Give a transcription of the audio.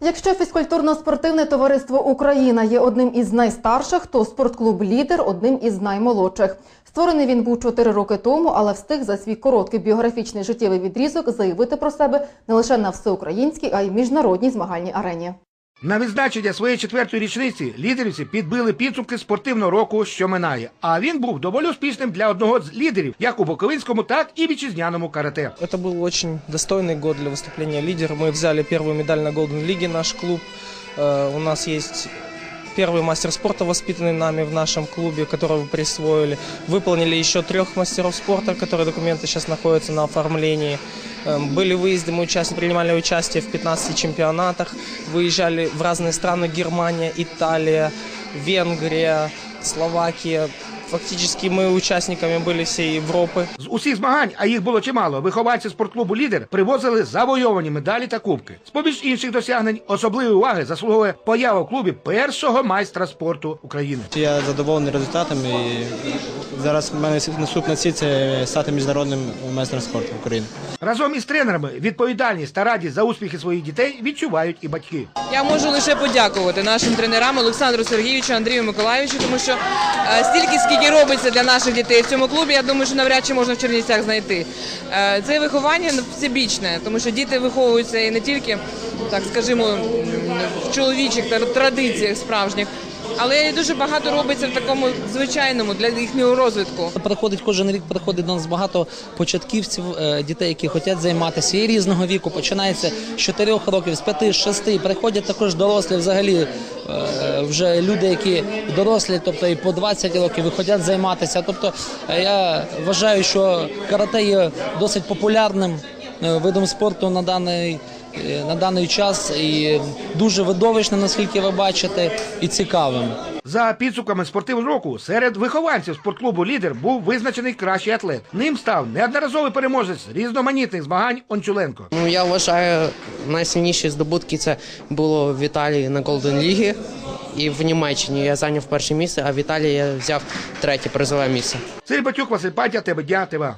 Якщо фізкультурно-спортивне товариство Україна є одним із найстарших, то спортклуб Лідер одним із наймолодших. Створений він був 4 роки тому, але встиг за свій короткий біографічний життєвий відрізок заявити про себе не лише на всеукраїнській, а й міжнародній змагальній арені. На відзначення своєї четвертої річниці лідерівці підбили підсумки спортивного року, що минає. А він був доволі успішним для одного з лідерів, як у Буковинському, так і вітчизняному карате. Это был очень достойный год для выступления лидера. Мы взяли первую медаль на Голден Лиге, наш клуб. Э, У нас есть первый мастер спорта, воспитанный нами в нашем клубе, которого вы присвоили. Выполнили еще трех мастеров спорта, которые документы сейчас находятся на оформлении. Эм, Были выезды, мы участ... принимали участие в 15 чемпионатах, выезжали в разные страны, Германия, Италия, Венгрия, Словакия. Фактически мы участниками были всей Европы. З усіх змагань, а їх було чимало, вихованці спортклубу Лідер привозили завойовані медалі та кубки. З поміж інших досягнень особливої уваги заслуговує поява в клубі першого майстра спорту України. Я задоволений результатом і зараз в мене наступна ціль це стати міжнародним майстром спорту України. Разом із тренерами відповідальність та радість за успіхи своїх дітей відчувають і батьки. Я можу лише подякувати нашим тренерам Олександру Сергійовичу, Андрію Миколаївичу, тому що е, стільки, скільки робиться для наших дітей в цьому клубі, я думаю, що навряд чи можна в Чернівцях знайти. Е, Це виховання всебічне, тому що діти виховуються і не тільки, так скажімо, в чоловічих традиціях справжніх, але дуже багато робиться в такому звичайному для їхнього розвитку. Приходить кожен рік, приходить до нас багато початківців, е, дітей, які хочуть займатися і різного віку. Починається з 4 років, з 5, з 6. Приходять також дорослі, взагалі е, вже люди, які дорослі, тобто і по 20 років і хочуть займатися. Тобто е, я вважаю, що карате є досить популярним видом спорту на даний. Е, На даний час і дуже видовищним, наскільки ви бачите, і цікавим. За підсумками спортивного року серед вихованців спортклубу Лідер був визначений кращий атлет. Ним став неодноразовий переможець різноманітних змагань Ончуленко. Ну, я вважаю, найсильніші здобутки це було в Італії на Голден Лігі. І в Німеччині я зайняв перше місце, а в Італії я взяв третє призове місце. Сергій Батюк, Василь Патя, тебе тебе.